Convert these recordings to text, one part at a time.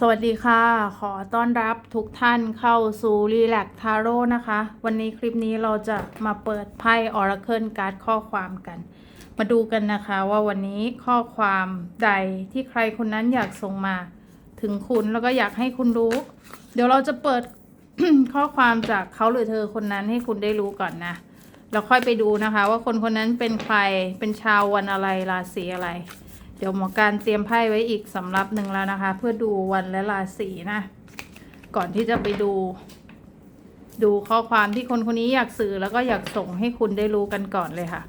สวัสดีค่ะ ขอต้อนรับทุกท่านเข้าสู่รีแลกทาโร่นะคะ วันนี้คลิปนี้เราจะมาเปิดไพ่ Oracle การ์ดข้อความกัน มาดูกันนะคะว่าวันนี้ข้อความใดที่ใครคนนั้นอยากส่งมาถึงคุณแล้วก็อยากให้คุณรู้ เดี๋ยวเราจะเปิด ข้อความจากเขาหรือเธอคนนั้นให้คุณได้รู้ก่อนนะแล้วค่อยไปดูนะคะ ว่าคนคนนั้นเป็นใครเป็นชาววันอะไรราศีอะไร ดี๋ยวหมอการเตรียมไพ่ไว้อีกสำหรับหนึ่งแล้วนะคะ เพื่อดูวันและราศีนะ ก่อนที่จะไปดู ดูข้อความที่คนคนนี้อยากสื่อแล้วก็อยากส่งให้คุณได้รู้กันก่อนเลยค่ะ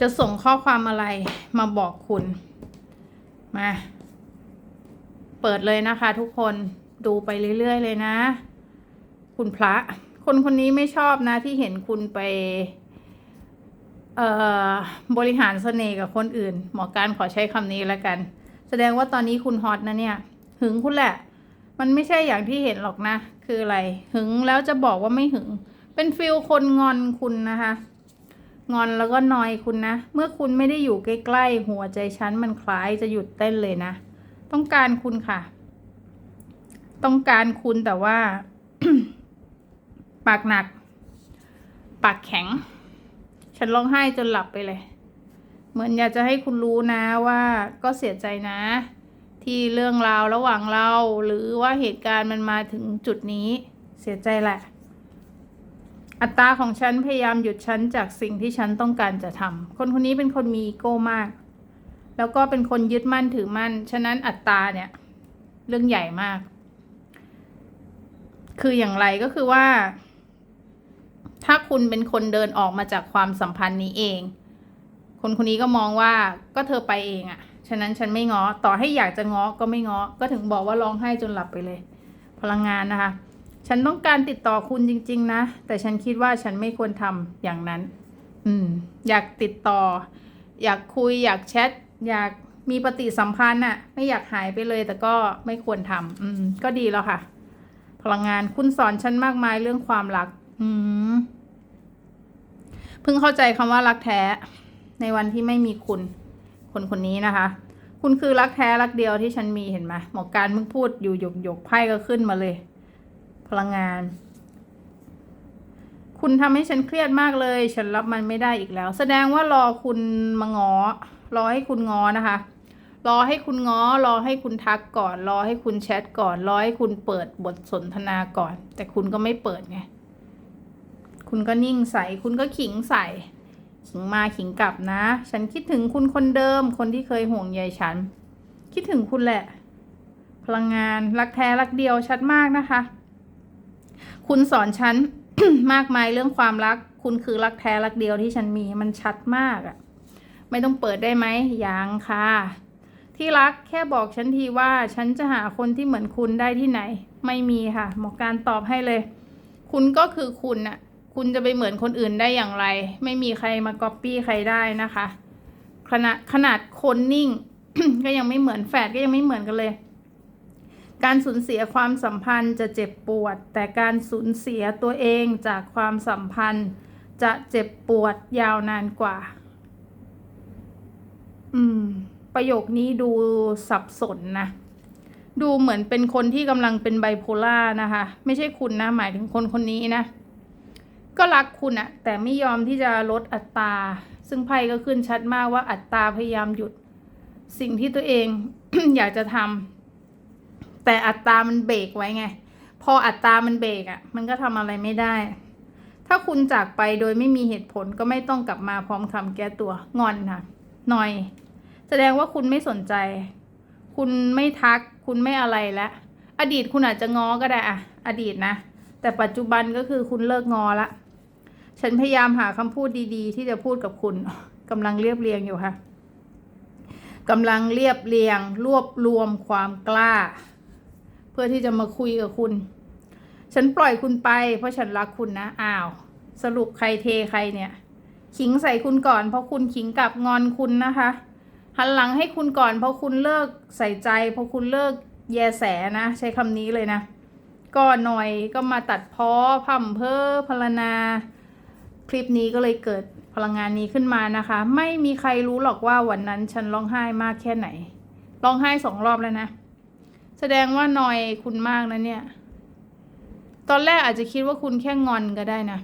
จะส่งข้อความอะไรมาบอกคุณ มา เปิดเลยนะคะทุกคนดูไปเรื่อย ๆ เลยนะ คุณพระ คนคนนี้ไม่ชอบนะที่เห็นคุณไป บริหารเสน่ห์กับคนอื่น หมอการขอใช้คำนี้แล้วกัน แสดงว่าตอนนี้คุณฮอตนะเนี่ย หึงคุณแหละ มันไม่ใช่อย่างที่เห็นหรอกนะ คืออะไร หึงแล้วจะบอกว่าไม่หึง เป็นฟิลคนงอนคุณนะคะ งอนแล้วก็นอยคุณนะ เมื่อคุณไม่ได้อยู่ใกล้ๆ หัวใจฉันมันคล้ายจะหยุดเต้นเลยนะ ต้องการคุณค่ะ ต้องการคุณแต่ว่า ปากหนัก ปากแข็ง ฉันร้องไห้จนหลับไปเลย เหมือนอยากจะให้คุณรู้นะว่าก็เสียใจนะ ที่เรื่องราวระหว่างเราหรือว่าเหตุการณ์มันมาถึงจุดนี้เสียใจแหละ อัตราของฉันพยายามหยุดฉันจากสิ่งที่ฉันต้องการจะทำคนคนนี้เป็นคนมีอีโก้มาก แล้วก็เป็นคนยึดมั่นถือมั่น ฉะนั้นอัตราเนี่ย เรื่องใหญ่มาก คืออย่างไรก็คือว่า ถ้าคุณเป็นคนเดินออกมาจากความสัมพันธ์นี้เอง คนคนนี้ก็มองว่าก็เธอไปเองอะ่ะ ฉะนั้นฉันไม่ง้อ ต่อให้อยากจะง้อก็ไม่ง้อ ก็ถึงบอกว่าร้องไห้จนหลับไปเลย พลังงานนะคะ ฉันต้องการติดต่อคุณจริง ๆ นะ แต่ฉันคิดว่าฉันไม่ควรทำอย่างนั้น อืม อยากติดต่อ อยากคุย อยากแชท อยากมีปฏิสัมพันธ์น่ะ ไม่อยากหายไปเลย แต่ก็ไม่ควรทำอืม ก็ดีแล้วค่ะ พลังงานคุณสอนฉันมากมายเรื่องความรัก อืมเพิ่งเข้าใจคำว่ารักแท้ ในวันที่ไม่มีคุณ คนคนนี้นะคะ คุณคือรักแท้รักเดียวที่ฉันมีเห็นไหมหมอการเพิ่งพูดอยู่หยกหยกไพ่ก็ขึ้นมาเลย พลังงาน คุณทำให้ฉันเครียดมากเลย ฉันรับมันไม่ได้อีกแล้ว แสดงว่ารอคุณมางอ รอให้คุณงอนะคะรอให้คุณง้อ รอให้คุณทักก่อน รอให้คุณแชทก่อน รอให้คุณเปิดบทสนทนาก่อน แต่คุณก็ไม่เปิดไง คุณก็นิ่งใส่คุณก็ขิงใส่ขิงมาขิงกลับนะ ฉันคิดถึงคุณคนเดิม คนที่เคยห่วงใยฉัน คิดถึงคุณแหละ พลังงานรักแท้รักเดียวชัดมากนะคะ คุณสอนฉันมากมายเรื่องความรัก คุณคือรักแท้รักเดียวที่ฉันมีมันชัดมากอะไม่ต้องเปิดได้ไหมยังค่ะ ที่รักแค่บอกฉันทีว่าฉันจะหาคนที่เหมือนคุณได้ที่ไหน ไม่มีค่ะ หมอการตอบให้เลย คุณก็คือคุณน่ะ คุณจะไปเหมือนคนอื่นได้อย่างไร ไม่มีใครมาก๊อปปี้ใครได้นะคะขนาดขนาดคนนิ่ง ก็ยังไม่เหมือนแฝดก็ยังไม่เหมือนกันเลย การสูญเสียความสัมพันธ์จะเจ็บปวด แต่การสูญเสียตัวเองจากความสัมพันธ์ จะเจ็บปวดยาวนานกว่า อืม ประโยคนี้ดูสับสนนะ ดูเหมือนเป็นคนที่กำลังเป็นไบโพล่านะคะ ไม่ใช่คุณนะ หมายถึงคนคนนี้นะ ก็รักคุณอะแต่ไม่ยอมที่จะลดอัตรา ซึ่งไพ่ก็ขึ้นชัดมากว่าอัตราพยายามหยุด สิ่งที่ตัวเอง อยากจะทำแต่อัตรามันเบรกไว้ไง พออัตรามันเบรกอะมันก็ทำอะไรไม่ได้ ถ้าคุณจากไปโดยไม่มีเหตุผลก็ไม่ต้องกลับมาพร้อมคำแก้ตัวงอนค่ะหน่อย แสดงว่าคุณไม่สนใจ คุณไม่ทัก คุณไม่อะไรแล้วอดีตคุณอาจจะง้อก็ได้อะอดีตนะแต่ปัจจุบันก็คือคุณเลิกงอละ ฉันพยายามหาคำพูดดีๆ ที่จะพูดกับคุณกำลังเรียบเรียงอยู่ค่ะกำลังเรียบเรียง รวบรวมความกล้า เพื่อที่จะมาคุยกับคุณ ฉันปล่อยคุณไป เพราะฉันรักคุณนะอ้าว สรุปใครเทใครเนี่ย ขิงใส่คุณก่อน เพราะคุณขิงกลับงอนคุณนะคะหันหลังให้คุณก่อน เพราะคุณเลิกใส่ใจ เพราะคุณเลิกแยแสนะ ใช้คำนี้เลยนะ ก็หน่อยก็มาตัดพ้อพั่มเพ้อพรรณนา คลิปนี้ก็เลยเกิดพลังงานนี้ขึ้นมานะคะ ไม่มีใครรู้หรอกว่าวันนั้นฉันร้องไห้มากแค่ไหนร้องไห้สองรอบแล้วนะ แสดงว่านอยคุณมากนะเนี่ย ตอนแรกอาจจะคิดว่าคุณแค่งอนก็ได้นะ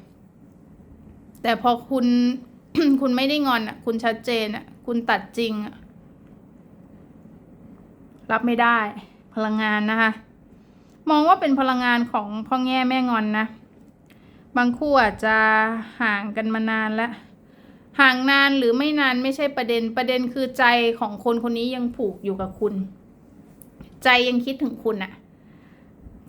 แต่พอคุณคุณไม่ได้งอนอะ คุณชัดเจนอะ คุณตัดจริงอะ รับไม่ได้ พลังงานนะคะ มองว่าเป็นพลังงานของพ่อแง่แม่งอนนะ บางคู่อาจจะห่างกันมานานแล้วห่างนานหรือไม่นานไม่ใช่ประเด็นประเด็นคือใจของคนคนนี้ยังผูกอยู่กับคุณ ใจยังคิดถึงคุณอะ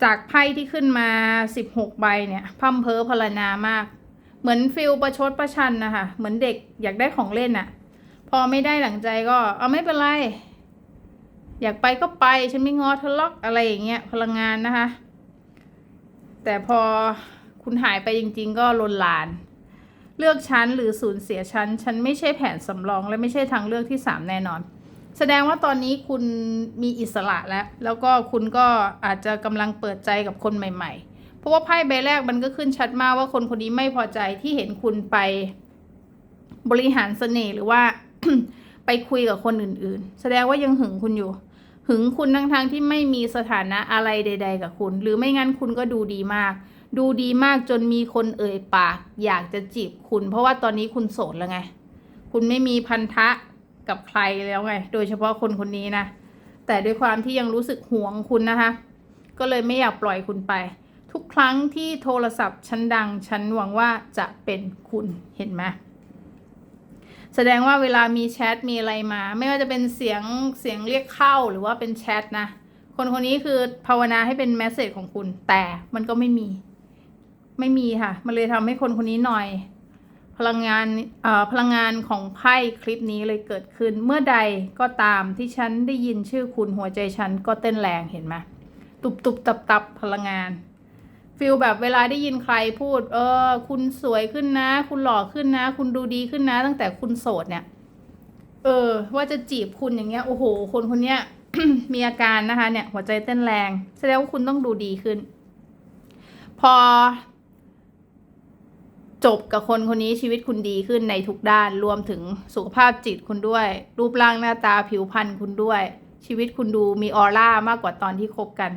จากไพ่ที่ขึ้นมาสิบหกใบเนี่ยพัมเพอพลานามาก เหมือนฟิลประชดประชันนะคะเหมือนเด็กอยากได้ของเล่นอะพอไม่ได้หลังใจก็เอาไม่เป็นไร อยากไปก็ไปฉันไม่งอเธอล็อกอะไรอย่างเงี้ยพลังงานนะคะ แต่พอ คุณหายไปจริง ๆ ก็ลนลาน เลือกชั้นหรือสูญเสียชั้นฉันไม่ใช่แผนสำรอง และไม่ใช่ทางเลือกที่สามแน่นอน แสดงว่าตอนนี้คุณมีอิสระแล้ว แล้วก็คุณก็อาจจะกำลังเปิดใจกับคนใหม่ ๆ เพราะว่าไพ่ใบแรกมันก็ขึ้นชัดมากว่าคนคนนี้ไม่พอใจที่เห็นคุณไปบริหารเสน่ห์หรือว่าไปคุยกับคนอื่นๆ แสดงว่ายังหึงคุณอยู่ หึงคุณทั้งทางๆที่ไม่มีสถานะอะไรใด ๆ กับคุณ หรือไม่งั้นคุณก็ดูดีมาก ดูดีมากจนมีคนเอ่ยปาก อยากจะจีบคุณ เพราะว่าตอนนี้คุณโสดแล้วไง คุณไม่มีพันธะกับใครแล้วไง โดยเฉพาะคนคนนี้นะ แต่ด้วยความที่ยังรู้สึกหวงคุณนะคะ ก็เลยไม่อยากปล่อยคุณไป ทุกครั้งที่โทรศัพท์ฉันดังฉันหวังว่าจะเป็นคุณเห็นไหมแสดงว่าเวลามีแชทมีอะไรมา ไม่ว่าจะเป็นเสียงเสียงเรียกเข้าหรือว่าเป็นแชทนะ คนคนนี้คือภาวนาให้เป็นแมสเซจของคุณ แต่มันก็ไม่มี ไม่มีค่ะ มันเลยทำให้คนคนนี้หน่อย พลังงานเอ่อพลังงานของไพ่คลิปนี้เลยเกิดขึ้น เมื่อใดก็ตามที่ฉันได้ยินชื่อคุณหัวใจฉันก็เต้นแรงเห็นไหมตุบตุบตับตับพลังงานฟิลแบบเวลาได้ยินใครพูด เออ คุณสวยขึ้นนะ คุณหล่อขึ้นนะ คุณดูดีขึ้นนะ ตั้งแต่คุณโสดเนี่ย เออ ว่าจะจีบคุณอย่างเงี้ย โอ้โห คนคนเนี้ย มีอาการนะคะ เนี่ย หัวใจเต้นแรง แสดงว่าคุณต้องดูดีขึ้น พอ จบกับคนคนนี้ชีวิตคุณดีขึ้นในทุกด้านรวมถึงสุขภาพจิตคุณด้วย รูปร่างหน้าตาผิวพรรณคุณด้วย ชีวิตคุณดูมีออร่ามากกว่าตอนที่คบกัน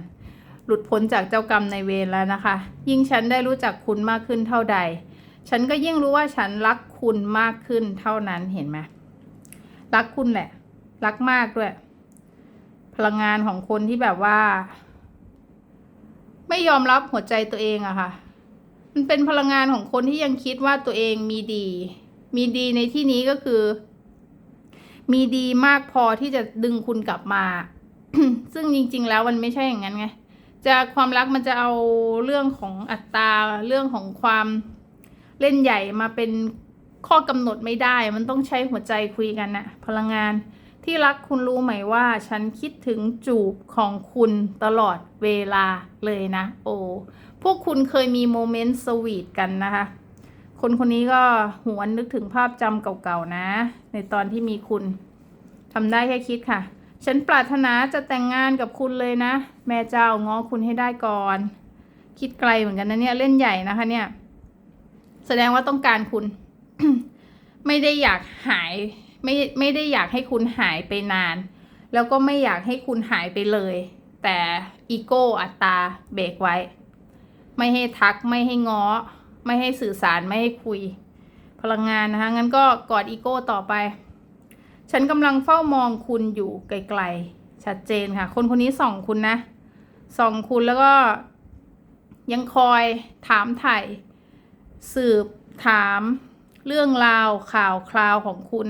หลุดพ้นจากเจ้ากรรมในเวรแล้วนะคะ ยิ่งฉันได้รู้จักคุณมากขึ้นเท่าใด ฉันก็ยิ่งรู้ว่าฉันรักคุณมากขึ้นเท่านั้นเห็นไหมรักคุณแหละ รักมากด้วย พลังงานของคนที่แบบว่า ไม่ยอมรับหัวใจตัวเองอะค่ะ มันเป็นพลังงานของคนที่ยังคิดว่าตัวเองมีดี มีดีในที่นี้ก็คือ มีดีมากพอที่จะดึงคุณกลับมา ซึ่งจริง ๆ แล้วมันไม่ใช่อย่างนั้นไง จะความรักมันจะเอาเรื่องของอัตราเรื่องของความเล่นใหญ่มาเป็นข้อกำหนดไม่ได้ มันต้องใช้หัวใจคุยกันนะพลังงานที่รักคุณรู้ไหมว่า ฉันคิดถึงจูบของคุณตลอดเวลาเลยนะ โอ้ พวกคุณเคยมีโมเมนต์สวีทกันนะคะ คนคนนี้ก็หวนนึกถึงภาพจำเก่าๆนะ ในตอนที่มีคุณทำได้แค่คิดค่ะ ฉันปรารถนาจะแต่งงานกับคุณเลยนะ แม่เจ้าง้อคุณให้ได้ก่อน คิดไกลเหมือนกันนะเนี่ยเล่นใหญ่นะคะเนี่ย แสดงว่าต้องการคุณ ไม่ได้อยากหาย ไม่ไม่ได้อยากให้คุณหายไปนาน แล้วก็ไม่อยากให้คุณหายไปเลย แต่อีโก้อัตตาเบรกไว้ ไม่ให้ทักไม่ให้ง้อ ไม่ให้สื่อสารไม่ให้คุย พลังงานนะคะงั้นก็กอดอีโก้ต่อไป ฉันกำลังเฝ้ามองคุณอยู่ไกลๆ ชัดเจนค่ะ คนคนนี้ส่องคุณนะส่องคุณแล้วก็ยังคอยถามไถ่สืบถามเรื่องราวข่าวคราวของคุณ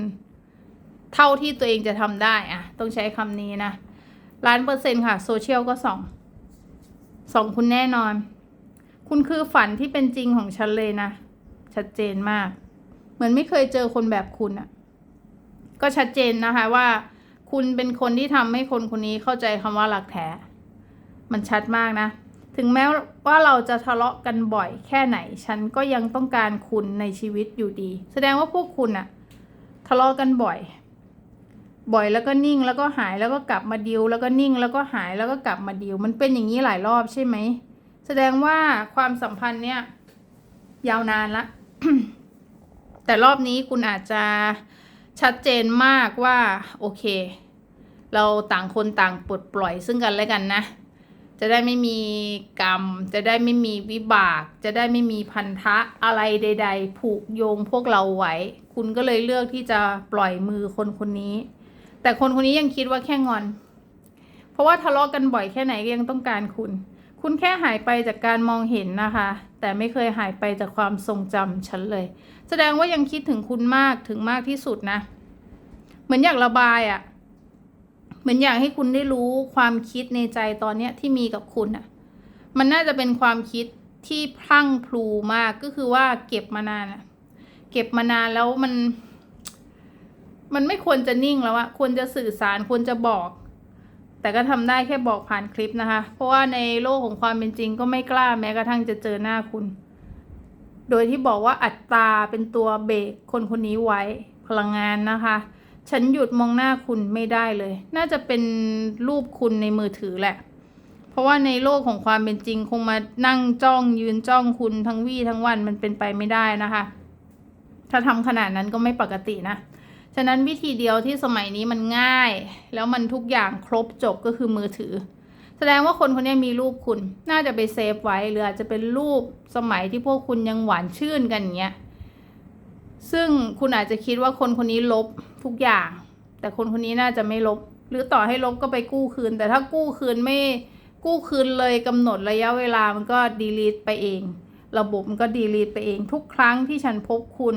เท่าที่ตัวเองจะทำได้อะต้องใช้คำนี้นะล้านเปอร์เซ็นต์ค่ะ โซเชียลก็ส่องส่องคุณแน่นอน คุณคือฝันที่เป็นจริงของฉันเลยนะ ชัดเจนมาก เหมือนไม่เคยเจอคนแบบคุณอะก็ชัดเจนนะคะว่า คุณเป็นคนที่ทำให้คนคนนี้เข้าใจคำว่ารักแท้ มันชัดมากนะ ถึงแม้ว่าเราจะทะเลาะกันบ่อยแค่ไหน ฉันก็ยังต้องการคุณในชีวิตอยู่ดี แสดงว่าพวกคุณอะทะเลาะกันบ่อย บ่อยแล้วก็นิ่งแล้วก็หายแล้วก็กลับมาดิวแล้วก็นิ่งแล้วก็หายแล้วก็กลับมาดิวมันเป็นอย่างนี้หลายรอบใช่ไหม แสดงว่าความสัมพันธ์เนี่ยยาวนานละ แต่รอบนี้คุณอาจจะชัดเจนมากว่า โอเค เราต่างคนต่างปลดปล่อยซึ่งกันและกันนะ จะได้ไม่มีกรรม จะได้ไม่มีวิบาก จะได้ไม่มีพันธะอะไรใด ๆ ผูกโยงพวกเราไว้ คุณก็เลยเลือกที่จะปล่อยมือคนคนนี้ แต่คนคนนี้ยังคิดว่าแค่งอน เพราะว่าทะเลาะกันบ่อยแค่ไหนก็ยังต้องการคุณ คุณแค่หายไปจากการมองเห็นนะคะ แต่ไม่เคยหายไปจากความทรงจำฉันเลย แสดงว่ายังคิดถึงคุณมากถึงมากที่สุดนะ เหมือนอยากระบายอะ่ะ เหมือนอยากให้คุณได้รู้ความคิดในใจตอนเนี้ยที่มีกับคุณอะ่ะ มันน่าจะเป็นความคิดที่พรั่งพลูมากก็คือว่าเก็บมานานอะ่ะ เก็บมานานแล้วมัน มันไม่ควรจะนิ่งแล้วอะควรจะสื่อสารควรจะบอก แต่ก็ทำได้แค่บอกผ่านคลิปนะคะ เพราะว่าในโลกของความเป็นจริงก็ไม่กล้าแม้กระทั่งจะเจอหน้าคุณ โดยที่บอกว่าอัตราเป็นตัวเบรกคนคนนี้ไว้พลังงานนะคะ ฉันหยุดมองหน้าคุณไม่ได้เลย น่าจะเป็นรูปคุณในมือถือแหละ เพราะว่าในโลกของความเป็นจริงคงมานั่งจ้องยืนจ้องคุณทั้งวี่ทั้งวันมันเป็นไปไม่ได้นะคะ ถ้าทำขนาดนั้นก็ไม่ปกตินะ ฉะนั้นวิธีเดียวที่สมัยนี้มันง่าย แล้วมันทุกอย่างครบจบก็คือมือถือ แสดงว่าคนคนนี้มีรูปคุณ น่าจะไปเซฟไว้หรืออาจจะเป็นรูปสมัยที่พวกคุณยังหวานชื่นกันอย่างเงี้ยซึ่งคุณอาจจะคิดว่าคนคนนี้ลบทุกอย่าง แต่คนคนนี้น่าจะไม่ลบ หรือต่อให้ลบก็ไปกู้คืน แต่ถ้ากู้คืนไม่กู้คืนเลยกำหนดระยะเวลามันก็ดีลีทไปเอง ระบบมันก็ดีลีทไปเองทุกครั้งที่ฉันพบคุณ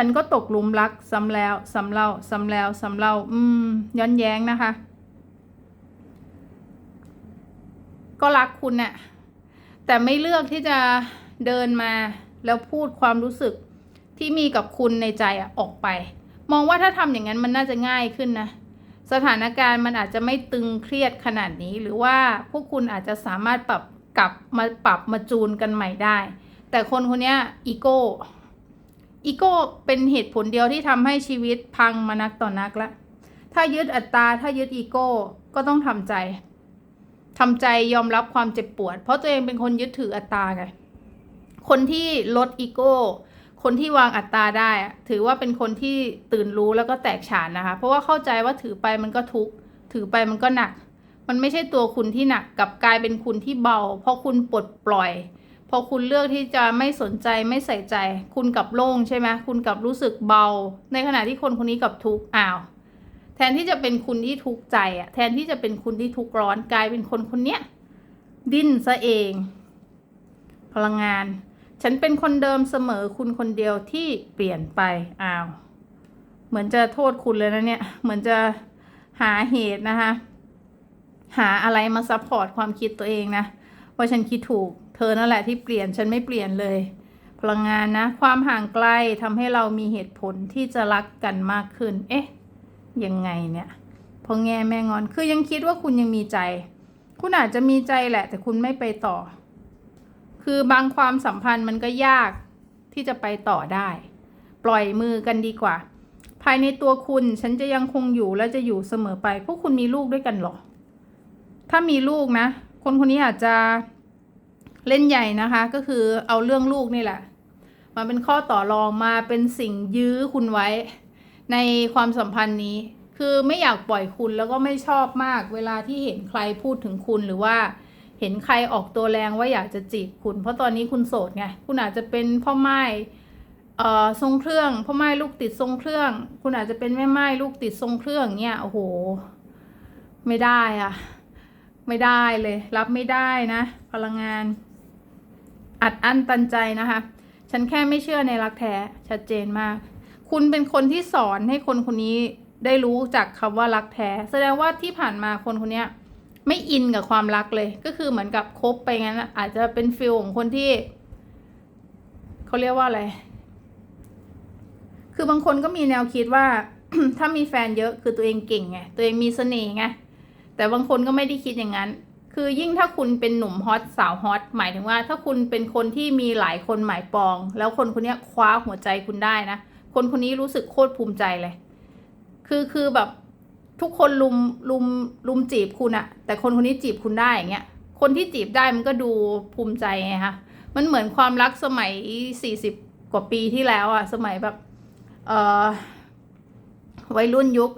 ฉันก็ตกหลุมรักซ้ำแล้วซ้ำเล่าซ้ำแล้วซ้ำเล่าอืมย้อนแย้งนะคะ ก็รักคุณน่ะแต่ไม่เลือกที่จะเดินมาแล้วพูดความรู้สึกที่มีกับคุณในใจอะออกไป มองว่าถ้าทำอย่างนั้นมันน่าจะง่ายขึ้นนะ สถานการณ์มันอาจจะไม่ตึงเครียดขนาดนี้ หรือว่าพวกคุณอาจจะสามารถปรับกลับมาปรับมาจูนกันใหม่ได้ แต่คนคนนี้อีโก้ อีโก้เป็นเหตุผลเดียวที่ทำให้ชีวิตพังมานักต่อนักละ ถ้ายึดอัตตา ถ้ายึดอีโก้ ก็ต้องทำใจทำใจยอมรับความเจ็บปวด เพราะตัวเองเป็นคนยึดถืออัตตาไง คนที่ลดอีโก้ คนที่วางอัตราได้ ถือว่าเป็นคนที่ตื่นรู้แล้วก็แตกฉานนะคะ เพราะว่าเข้าใจว่าถือไปมันก็ทุกข์ ถือไปมันก็หนัก มันไม่ใช่ตัวคุณที่หนัก กับกลายเป็นคุณที่เบา เพราะคุณปลดปล่อย พอคุณเลือกที่จะไม่สนใจไม่ใส่ใจ คุณกับโล่งใช่ไหมคุณกับรู้สึกเบา ในขณะที่คนคนนี้กับทุกข์อ้าว แทนที่จะเป็นคุณที่ทุกข์ใจอะแทนที่จะเป็นคุณที่ทุกข์ร้อนกลายเป็นคนคนเนี้ยดิ้นซะเอง พลังงาน ฉันเป็นคนเดิมเสมอคุณคนเดียวที่เปลี่ยนไปอ้าวเหมือนจะโทษคุณเลยนะเนี่ยเหมือนจะหาเหตุนะคะหาอะไรมาซัพพอร์ตความคิดตัวเองนะว่าฉันคิดถูก เธอนั่นแหละที่เปลี่ยนฉันไม่เปลี่ยนเลย พลังงานนะ ความห่างไกลทำให้เรามีเหตุผลที่จะรักกันมากขึ้น เอ๊ะ ยังไงเนี่ยพอแง่แม่งอนคือยังคิดว่าคุณยังมีใจ คุณอาจจะมีใจแหละ แต่คุณไม่ไปต่อ คือบางความสัมพันธ์มันก็ยากที่จะไปต่อได้ ปล่อยมือกันดีกว่า ภายในตัวคุณฉันจะยังคงอยู่และจะอยู่เสมอไป พวกคุณมีลูกด้วยกันหรอ ถ้ามีลูกนะ คนคนนี้อาจจะ เล่นใหญ่นะคะก็คือเอาเรื่องลูกนี่แหละมาเป็นข้อต่อรองมาเป็นสิ่งยื้อคุณไว้ ในความสัมพันธ์นี้ คือไม่อยากปล่อยคุณแล้วก็ไม่ชอบมาก เวลาที่เห็นใครพูดถึงคุณหรือว่า เห็นใครออกตัวแรงว่าอยากจะจีบคุณ เพราะตอนนี้คุณโสดไงคุณอาจจะเป็นพ่อไม้เอ่อทรงเครื่องพ่อไม้ลูกติดทรงเครื่อง คุณอาจจะเป็นแม่ไม้ลูกติดทรงเครื่องเนี่ยโอ้โห ไม่ได้อะไม่ได้เลย รับไม่ได้นะ พลังงาน อัดอั้นตันใจนะคะ ฉันแค่ไม่เชื่อในรักแท้ชัดเจนมาก คุณเป็นคนที่สอนให้คนคนนี้ได้รู้จักคำว่ารักแท้ แสดงว่าที่ผ่านมาคนคนนี้ไม่อินกับความรักเลย ก็คือเหมือนกับคบไปงั้นอะอาจจะเป็นฟิลของคนที่เขาเรียกว่าอะไร คือบางคนก็มีแนวคิดว่า ถ้ามีแฟนเยอะคือตัวเองเก่งไง ตัวเองมีเสน่ห์ไง แต่บางคนก็ไม่ได้คิดอย่างนั้น คือยิ่งถ้าคุณเป็นหนุ่มฮอตสาวฮอตหมายถึงว่า ถ้าคุณเป็นคนที่มีหลายคนหมายปอง แล้วคนคนนี้คว้าหัวใจคุณได้นะ คนคนนี้รู้สึกโคตรภูมิใจเลย คือคือแบบทุกคนลุมลุมลุมจีบคุณอะแต่คนคนนี้จีบคุณได้อย่างเงี้ยคนที่จีบได้มันก็ดูภูมิใจไงคะมันเหมือนความรักสมัยสี่สิบกว่าปีที่แล้วอะสมัยแบบเอ่อวัยรุ่นยุค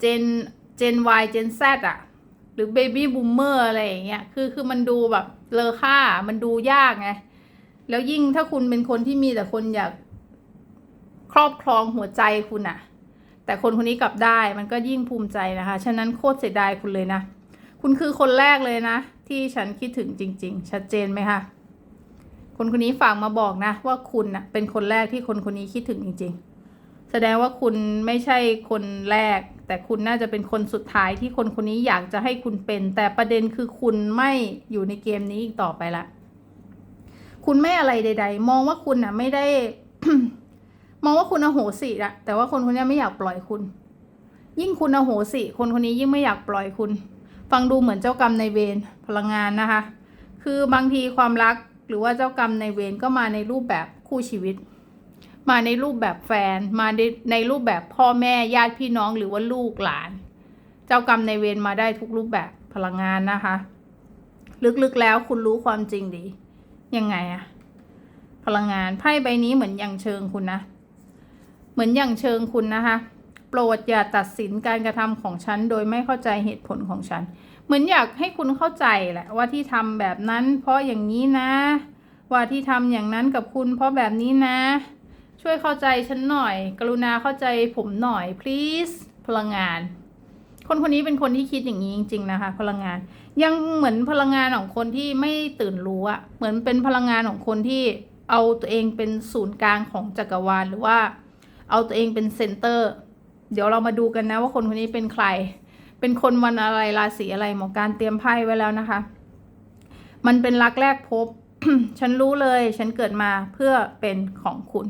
เจน Gen Y Gen Z อะ หรือ Baby Boomer อะไรอย่างเงี้ยคือคือมันดูแบบเลอค่ามันดูยากไงแล้วยิ่งถ้าคุณเป็นคนที่มีแต่คนอยากครอบครองหัวใจคุณอะแต่คนคนนี้กลับได้มันก็ยิ่งภูมิใจนะคะ ฉะนั้นโคตรเสียดายคุณเลยนะ คุณคือคนแรกเลยนะ ที่ฉันคิดถึงจริง ๆ ชัดเจนไหมคะคนคนนี้ฝากมาบอกนะ ว่าคุณนะเป็นคนแรกที่คนคนนี้คิดถึงจริง ๆ แสดงว่าคุณไม่ใช่คนแรก แต่คุณน่าจะเป็นคนสุดท้ายที่คนคนนี้อยากจะให้คุณเป็น แต่ประเด็นคือคุณไม่อยู่ในเกมนี้อีกต่อไปละ คุณไม่อะไรใด ๆ มองว่าคุณน่ะไม่ได้ มองว่าคุณอโหสิอะแต่ว่าคนคนนี้ไม่อยากปล่อยคุณ ยิ่งคุณอโหสิ คนคนนี้ยิ่งไม่อยากปล่อยคุณ ฟังดูเหมือนเจ้ากรรมในเวรพลังงานนะคะ คือบางทีความรักหรือว่าเจ้ากรรมในเวรก็มาในรูปแบบคู่ชีวิต มาในรูปแบบแฟน มาในในรูปแบบพ่อแม่ญาติพี่น้องหรือว่าลูกหลาน เจ้ากรรมในเวรมาได้ทุกรูปแบบพลังงานนะคะ ลึกๆแล้วคุณรู้ความจริงดี ยังไงอะพลังงานไพ่ใบนี้เหมือนอย่างเชิงคุณนะ เหมือนอย่างเชิงคุณนะคะ โปรดอย่าตัดสินการกระทำของฉัน โดยไม่เข้าใจเหตุผลของฉัน เหมือนอยากให้คุณเข้าใจแหละว่าที่ทำแบบนั้น เพราะอย่างนี้นะ ว่าที่ทำอย่างนั้นกับคุณ เพราะแบบนี้นะ ช่วยเข้าใจฉันหน่อย กรุณาเข้าใจผมหน่อย please พลังงาน คนคนนี้เป็นคนที่คิดอย่างนี้จริง ๆ นะคะ พลังงาน ยังเหมือนพลังงานของคนที่ไม่ตื่นรู้อะเหมือนเป็นพลังงานของคนที่เอาตัวเองเป็นศูนย์กลางของจักรวาลหรือว่า เอาตัวเองเป็นเซนเตอร์ เดี๋ยวเรามาดูกันนะว่าคนคนนี้เป็นใคร เป็นคนวันอะไรราศีอะไรหมอการเตรียมไพ่ไว้แล้วนะคะ มันเป็นรักแรกพบ ฉันรู้เลย ฉันเกิดมาเพื่อเป็นของคุณ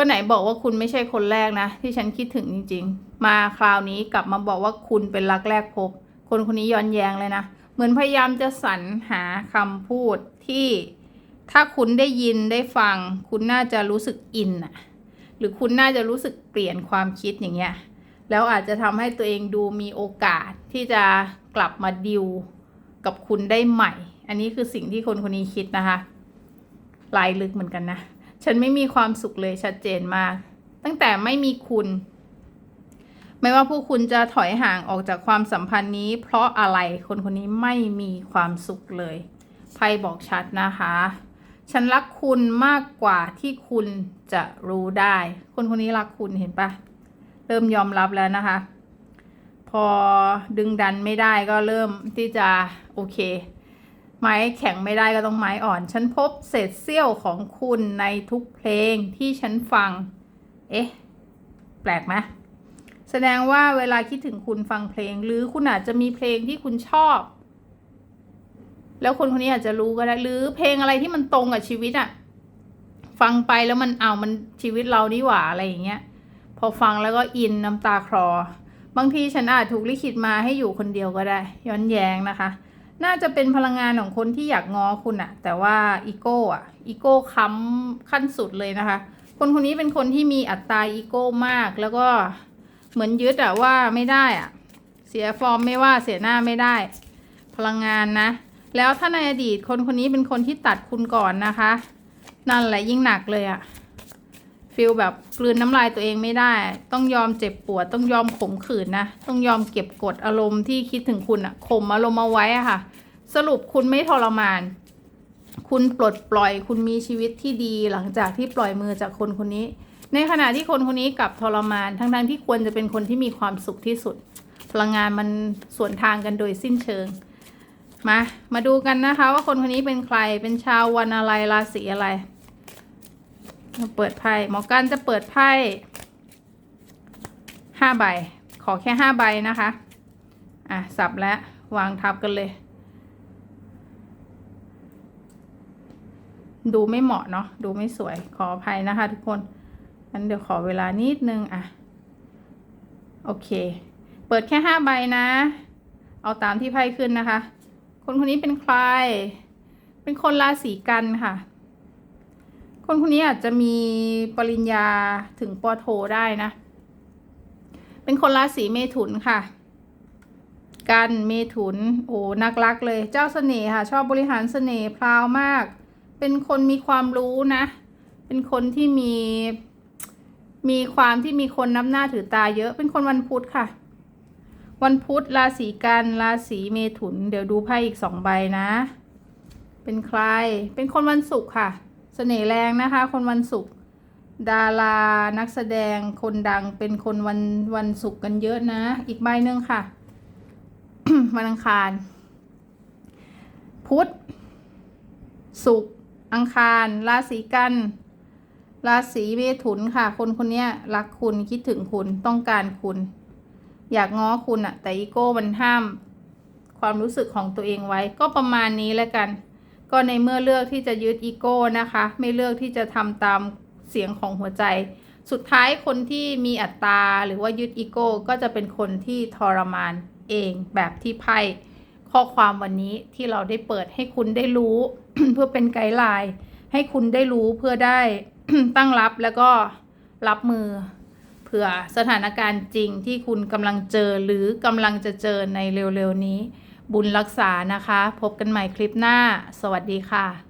ก็ไหนบอกว่าคุณไม่ใช่คนแรกนะ ที่ฉันคิดถึงจริง ๆ มาคราวนี้กลับมาบอกว่าคุณเป็นรักแรกพบ คนคนนี้ย้อนแย้งเลยนะ เหมือนพยายามจะสรรหาคำพูดที่ถ้าคุณได้ยินได้ฟัง คุณน่าจะรู้สึกอินอะหรือคุณน่าจะรู้สึกเปลี่ยนความคิดอย่างเงี้ยแล้วอาจจะทำให้ตัวเองดูมีโอกาสที่จะกลับมาดิวกับคุณได้ใหม่ อันนี้คือสิ่งที่คนคนนี้คิดนะคะลายลึกเหมือนกันนะ ฉันไม่มีความสุขเลยชัดเจนมาก ตั้งแต่ไม่มีคุณ ไม่ว่าผู้คุณจะถอยห่างออกจากความสัมพันธ์นี้ เพราะอะไรคนคนนี้ไม่มีความสุขเลยไพ่บอกชัดนะคะ ฉันรักคุณมากกว่าที่คุณจะรู้ได้ คนคนนี้รักคุณเห็นปะเริ่มยอมรับแล้วนะคะ พอดึงดันไม่ได้ก็เริ่มที่จะโอเค ไม้แข็งไม่ได้ก็ต้องไม้อ่อน ฉันพบเศษเสี้ยวของคุณในทุกเพลงที่ฉันฟัง เอ๊ะ แปลกไหมแสดงว่าเวลาคิดถึงคุณฟังเพลง หรือคุณอาจจะมีเพลงที่คุณชอบ แล้วคนคนนี้อาจจะรู้ก็ได้ หรือเพลงอะไรที่มันตรงกับชีวิตอะฟังไปแล้วมันเอามันชีวิตเรานี่หว่าอะไรอย่างเงี้ย พอฟังแล้วก็อินน้ำตาคลอบางทีฉันอาจถูกลิขิตมาให้อยู่คนเดียวก็ได้ ย้อนแย้งนะคะ น่าจะเป็นพลังงานของคนที่อยากง้อคุณอะแต่ว่าอีโก้อะอีโก้ค้ำขั้นสุดเลยนะคะ คนคนนี้เป็นคนที่มีอัตราอีโก้มาก แล้วก็เหมือนยึดอะว่าไม่ได้อะเสียฟอร์มไม่ว่าเสียหน้าไม่ได้ พลังงานนะ แล้วถ้าในอดีตคนคนนี้เป็นคนที่ตัดคุณก่อนนะคะ นั่นแหละยิ่งหนักเลยอะ ฟีลแบบกลืนน้ำลายตัวเองไม่ได้ ต้องยอมเจ็บปวด ต้องยอมขมขื่นนะ ต้องยอมเก็บกดอารมณ์ที่คิดถึงคุณอะข่มอารมณ์เอาไว้อะค่ะ สรุปคุณไม่ทรมาน คุณปลดปล่อย คุณมีชีวิตที่ดีหลังจากที่ปล่อยมือจากคนคนนี้ ในขณะที่คนคนนี้กลับทรมาน ทั้งๆที่ควรจะเป็นคนที่มีความสุขที่สุด พลังงานมันสวนทางกันโดยสิ้นเชิง มา มาดูกันนะคะ ว่าคนคนนี้เป็นใคร เป็นชาววันอะไร ราศีอะไร มาเปิดไพ่หมอกันจะเปิดไพ่ห้าใบ ขอแค่ห้าใบนะคะ อะ สับแล้ววางทับกันเลย ดูไม่เหมาะเนาะดูไม่สวยขออภัยนะคะทุกคนงั้นเดี๋ยวขอเวลานิดนึง อะ โอเค เปิดแค่ห้าใบนะ เอาตามที่ไพ่ขึ้นนะคะ คนคนนี้เป็นใคร เป็นคนราศีกันค่ะ คนคนนี้อาจจะมีปริญญาถึงปโทได้นะ เป็นคนราศีเมถุนค่ะ กันเมถุน โอ้นักรักเลย เจ้าเสน่ห์ค่ะ ชอบบริหารเสน่ห์พราวมาก เป็นคนมีความรู้นะ เป็นคนที่มี มีความที่มีคนนับหน้าถือตาเยอะ เป็นคนวันพุธค่ะ วันพุธราศีกันราศีเมถุน เดี๋ยวดูไพ่อีกสองใบนะ เป็นใคร เป็นคนวันศุกร์ค่ะ เสน่ห์แรงนะคะ คนวันศุกร์ดารานักแสดงคนดังเป็นคนวันวันศุกร์กันเยอะนะ อีกใบหนึ่งค่ะ วันอังคาร พุธศุกร์อังคาร ราศีกันราศีเมถุนค่ะ คนคนนี้รักคุณคิดถึงคุณต้องการคุณ อยากง้อคุณอะแต่อีโก้มันห้าม ความรู้สึกของตัวเองไว้ก็ประมาณนี้แล้วกัน ก็ในเมื่อเลือกที่จะยึดอีโก้นะคะ ไม่เลือกที่จะทำตามเสียงของหัวใจ สุดท้ายคนที่มีอัตตาหรือว่ายึดอีโก้ก็จะเป็นคนที่ทรมานเองแบบที่ไพ่ข้อความวันนี้ที่เราได้เปิดให้คุณได้รู้ เพื่อเป็นไกด์ไลน์ให้คุณได้รู้เพื่อได้ตั้งรับแล้วก็รับมือเผื่อสถานการณ์จริงที่คุณกำลังเจอหรือกำลังจะเจอในเร็วๆนี้ บุญรักษานะคะ พบกันใหม่คลิปหน้า สวัสดีค่ะ